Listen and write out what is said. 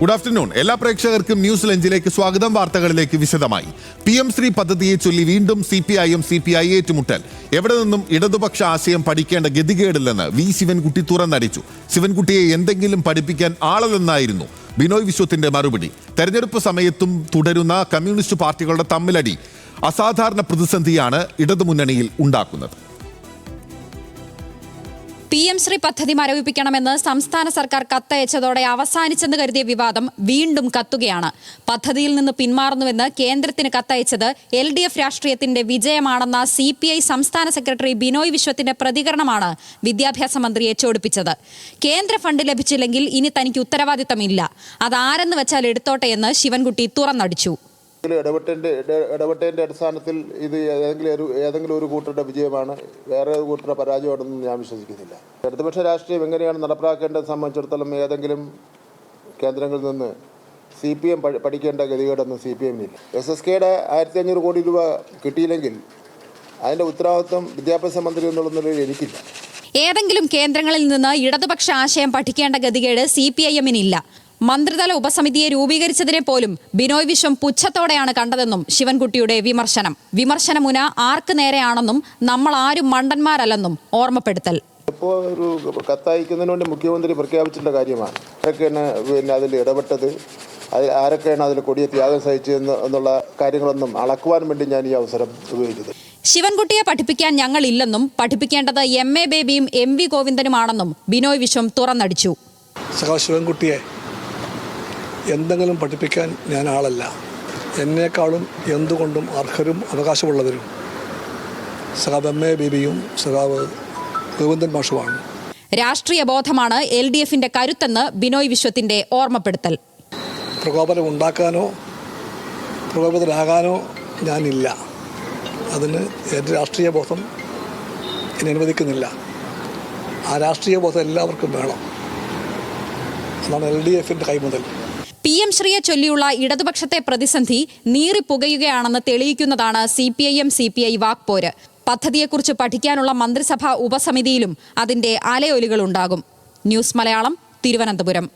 Good afternoon എല്ലാ പ്രേക്ഷകർക്കും news ലഞ്ചിലേക്ക് സ്വാഗതം. വാർത്തകളിലേക്ക് വിശദമായി. പി എം ശ്രീ പദ്ധതിയെ ചൊല്ലി വീണ്ടും C P I M C P I ഏറ്റുമുട്ടൽ. എവിടെ നിന്നും ഇടതുപക്ഷ ആശയം പഠിക്കേണ്ട ഗതികേടില്ലെന്ന് വി ശിവൻകുട്ടി തുറന്നടിച്ചു. ശിവൻകുട്ടിയെ എന്തെങ്കിലും പഠിപ്പിക്കാൻ ആളല്ലെന്നായിരുന്നു ബിനോയ് വിശ്വത്തിന്റെ മറുപടി. തെരഞ്ഞെടുപ്പ് സമയത്തും തുടരുന്ന കമ്മ്യൂണിസ്റ്റ് പാർട്ടികളുടെ തമ്മിലടി അസാധാരണ പ്രതിസന്ധിയാണ് ഇടതുമുന്നണിയിൽ ഉണ്ടാക്കുന്നത്. പി എം ശ്രീ പദ്ധതി മരവിപ്പിക്കണമെന്ന് സംസ്ഥാന സർക്കാർ കത്തയച്ചതോടെ അവസാനിച്ചെന്ന് കരുതിയ വിവാദം വീണ്ടും കത്തുകയാണ്. പദ്ധതിയിൽ നിന്ന് പിന്മാറുന്നുവെന്ന് കേന്ദ്രത്തിന് കത്തയച്ചത് എൽ ഡി എഫ് രാഷ്ട്രീയത്തിന്റെ വിജയമാണെന്ന സി പി ഐ സംസ്ഥാന സെക്രട്ടറി ബിനോയ് വിശ്വത്തിന്റെ പ്രതികരണമാണ് വിദ്യാഭ്യാസ മന്ത്രിയെ ചോടിപ്പിച്ചത് കേന്ദ്ര ഫണ്ട് ലഭിച്ചില്ലെങ്കിൽ ഇനി തനിക്ക് ഉത്തരവാദിത്തമില്ല. അതാരെന്ന് വെച്ചാൽ എടുത്തോട്ടെ എന്ന് ശിവൻകുട്ടി തുറന്നടിച്ചു. ഇടപെട്ടതിന്റെ ഇട- ഇടപെട്ടതിന്റെ അടിസ്ഥാനത്തിൽ ഇത് ഏതെങ്കിലും ഒരു ഏതെങ്കിലും ഒരു കൂട്ടരുടെ വിജയമാണ്. വേറെ ഒരു കൂട്ടരുടെ പരാജയമാണെന്ന് ഞാൻ വിശ്വസിക്കുന്നില്ല. ഇടതുപക്ഷ രാഷ്ട്രീയം എങ്ങനെയാണ് നടപ്പാക്കേണ്ടത് സംബന്ധിച്ചിടത്തോളം ഏതെങ്കിലും കേന്ദ്രങ്ങളിൽ നിന്ന് സി പി എം പഠിക്കേണ്ട ഗതികേടൊന്നും സി പി എമ്മിനില്ല എസ് എസ് കെയുടെ ആയിരത്തി അഞ്ഞൂറ് കോടി രൂപ കിട്ടിയില്ലെങ്കിൽ അതിന്റെ ഉത്തരവാദിത്വം വിദ്യാഭ്യാസ മന്ത്രി എന്നുള്ള നിലയിൽ എനിക്കില്ല. ഏതെങ്കിലും കേന്ദ്രങ്ങളിൽ നിന്ന് ഇടതുപക്ഷ ആശയം പഠിക്കേണ്ട ഗതികേട് സി പി ഐ എമ്മിനില്ല മന്ത്രിതല ഉപസമിതിയെ രൂപീകരിച്ചതിനെ പോലും ബിനോയ് വിശ്വം പുച്ഛത്തോടെയാണ് കണ്ടതെന്നും ശിവൻകുട്ടിയുടെ വിമർശനം. വിമർശനമുന ആർക്ക് നേരെയാണെന്നും നമ്മൾ ആരും മണ്ടന്മാരല്ലെന്നും ഓർമ്മപ്പെടുത്തൽ. ഇപ്പോൾ ഒരു കത്തയക്കുന്നതിന് വേണ്ടി മുഖ്യമന്ത്രി പ്രഖ്യാപിച്ചിട്ടുള്ള കാര്യമാണ്. ഇതൊക്കെയാണ് പിന്നെ അതിൽ ഇടപെട്ടത്? അതിൽ ആരൊക്കെയാണ് അതിൽ കൊടിയ ത്യാഗം സഹിച്ചതെന്ന് എന്നുള്ള കാര്യങ്ങളൊന്നും അളക്കുവാൻ വേണ്ടി ഞാൻ ഈ അവസരം ഉപയോഗിച്ചത് ശിവൻകുട്ടിയെ പഠിപ്പിക്കാൻ ഞങ്ങളില്ലെന്നും പഠിപ്പിക്കേണ്ടത് എം എ ബേബിയും എം വി ഗോവിന്ദനുമാണെന്നും ബിനോയ് വിശ്വം തുറന്നടിച്ചു. ശിവൻകുട്ടിയെ എന്തെങ്കിലും പഠിപ്പിക്കാൻ ഞാൻ ആളല്ല. എന്നേക്കാളും എന്തുകൊണ്ടും അർഹരും അവകാശമുള്ളവരും. സഖാബ് എം എ ബിബിയും സഖാവ് ഗോവിന്ദൻ മാഷുമാണ്. രാഷ്ട്രീയ ബോധമാണ് എൽ ഡി എഫിന്റെ കരുത്തെന്ന് ബിനോയ് വിശ്വത്തിന്റെ ഓർമ്മപ്പെടുത്തൽ. പ്രകോപനം ഉണ്ടാക്കാനോ പ്രകോപിതരാകാനോ ഞാനില്ല. അതിന് എന്റെ രാഷ്ട്രീയ ബോധം എന്നെ അനുവദിക്കുന്നില്ല. ആ രാഷ്ട്രീയ ബോധം എല്ലാവർക്കും വേണം. അതാണ് എൽ ഡി എഫിന്റെ കൈമുതൽ. പി എം ശ്രീയെ ചൊല്ലിയുള്ള ഇടതുപക്ഷത്തെ പ്രതിസന്ധി നീറിപ്പുകയുകയാണെന്ന് തെളിയിക്കുന്നതാണ് C P I M C P I വാക്പോര് പദ്ധതിയെക്കുറിച്ച് പഠിക്കാനുള്ള മന്ത്രിസഭാ ഉപസമിതിയിലും അതിന്റെ അലയൊലികളുണ്ടാകും. ന്യൂസ് മലയാളം തിരുവനന്തപുരം.